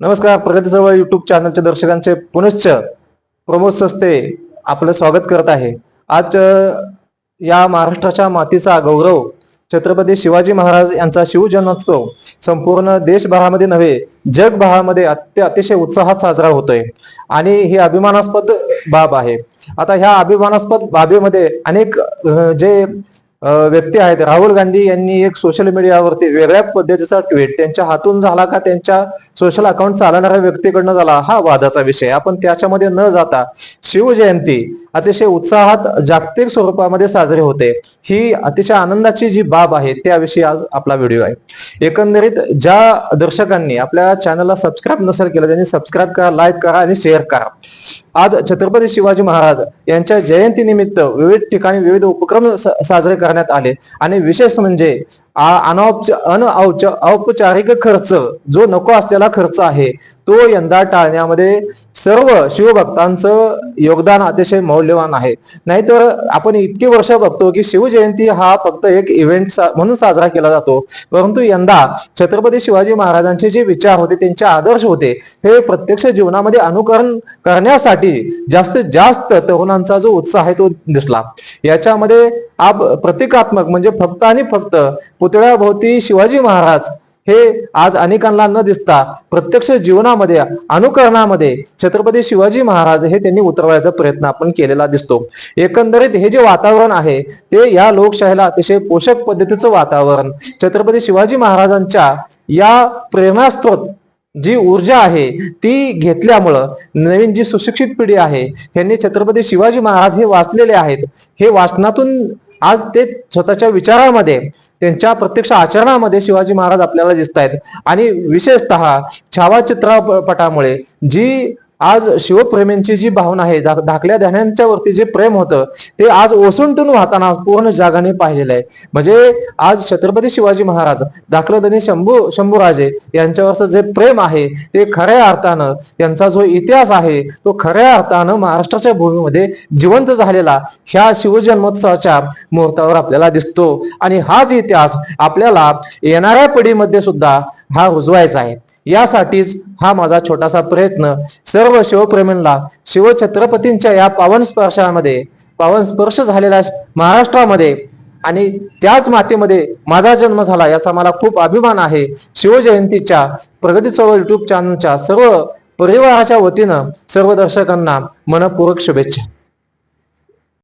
नमस्कार प्रगती चळवळ युट्यूब चॅनलच्या दर्शकांचे पुनश्च प्रमोद सस्ते आपलं स्वागत करत आहे. आज या महाराष्ट्राच्या मातीचा गौरव छत्रपती शिवाजी महाराज यांचा शिवजन्मोत्सव संपूर्ण देशभरामध्ये नव्हे जगभरामध्ये अत्य अतिशय उत्साहात साजरा होतोय. आणि ही अभिमानास्पद बाब आहे. आता ह्या अभिमानास्पद बाबीमध्ये अनेक जे व्यक्ती आहेत. राहुल गांधी यांनी एक सोशल मीडियावरती वेगळ्या पद्धतीचा ट्विट त्यांच्या हातून झाला का? त्यांच्या सोशल अकाउंट चालणाऱ्या व्यक्तीकडनं झाला हा वादाचा विषय. आपण त्याच्यामध्ये न जाता शिवजयंती अतिशय उत्साहात जागतिक स्वरूपामध्ये साजरी होते. ही अतिशय आनंदाची जी बाब आहे त्याविषयी आज आपला व्हिडिओ आहे. एकंदरीत ज्या दर्शकांनी आपल्या चॅनलला सबस्क्राईब नसेल केलं त्यांनी सबस्क्राईब करा लाईक करा आणि शेअर करा. आज छत्रपती शिवाजी महाराज यांच्या जयंतीनिमित्त विविध ठिकाणी विविध उपक्रम साजरे साजरे करण्यात आले. आणि विशेष म्हणजे अनौपच अनऔच औपचारिक खर्च जो नको असलेला खर्च आहे तो यंदा टाळण्यामध्ये सर्व शिवभक्तांचं योगदान अतिशय मौल्यवान आहे. नाहीतर आपण इतकी वर्ष बघतो की शिवजयंती हा फक्त एक इव्हेंट म्हणून साजरा केला जातो. परंतु यंदा छत्रपती शिवाजी महाराजांचे जे विचार होते त्यांचे आदर्श होते हे प्रत्यक्ष जीवनामध्ये अनुकरण करण्यासाठी जास्तीत जास्त तरुणांचा जो उत्साह आहे तो दिसला. याच्यामध्ये आप प्रतिकात्मक म्हणजे फक्त आणि फक्त पुतळ्याभोवती शिवाजी महाराज हे आज अनेकांना न दिसता प्रत्यक्ष जीवनामध्ये अनुकरणामध्ये छत्रपती शिवाजी महाराज हे त्यांनी उतरवायचा प्रयत्न आपण केलेला दिसतो. एकंदरीत हे जे वातावरण आहे ते या लोकशाहीला अतिशय पोषक पद्धतीचं वातावरण छत्रपती शिवाजी महाराजांच्या या प्रेरणास्त्रोत जी ऊर्जा आहे ती घेतल्यामुळं नवीन जी सुशिक्षित पिढी आहे ह्यांनी छत्रपती शिवाजी महाराज हे वाचलेले आहेत. हे वाचनातून आज ते स्वतःच्या विचारामध्ये त्यांच्या प्रत्यक्ष आचरणामध्ये शिवाजी महाराज आपल्याला दिसत आहेत आणि विशेषतः छावा चित्रपटामुळे जी आज शिवप्रेमींची जी भावना आहे धाकल्या ध्यानांच्या वरती जे प्रेम होतं ते आज ओसंटून वाहताना पूर्ण जगाने पाहिलेलं आहे. म्हणजे आज छत्रपती शिवाजी महाराज दाखलं त्यांनी शंभू शंभूराजे यांच्यावरचं जे प्रेम आहे ते खऱ्या अर्थानं त्यांचा जो इतिहास आहे तो खऱ्या अर्थानं महाराष्ट्राच्या भूमीमध्ये जिवंत झालेला ह्या शिवजन्मोत्सवाच्या मुहूर्तावर आपल्याला दिसतो. आणि हाच इतिहास आपल्याला येणाऱ्या पिढीमध्ये सुद्धा हा रुजवायचा आहे. यासाठीच हा माझा छोटासा प्रयत्न सर्व शिवप्रेमींना शिवछत्रपतींच्या या पावन स्पर्शामध्ये पावन स्पर्श झालेल्या महाराष्ट्रामध्ये आणि त्याच मातेमध्ये माझा जन्म झाला याचा मला खूप अभिमान आहे. शिवजयंतीच्या प्रगती चळवळ युट्यूब चॅनलच्या सर्व परिवाराच्या वतीनं सर्व दर्शकांना मनपूर्वक शुभेच्छा.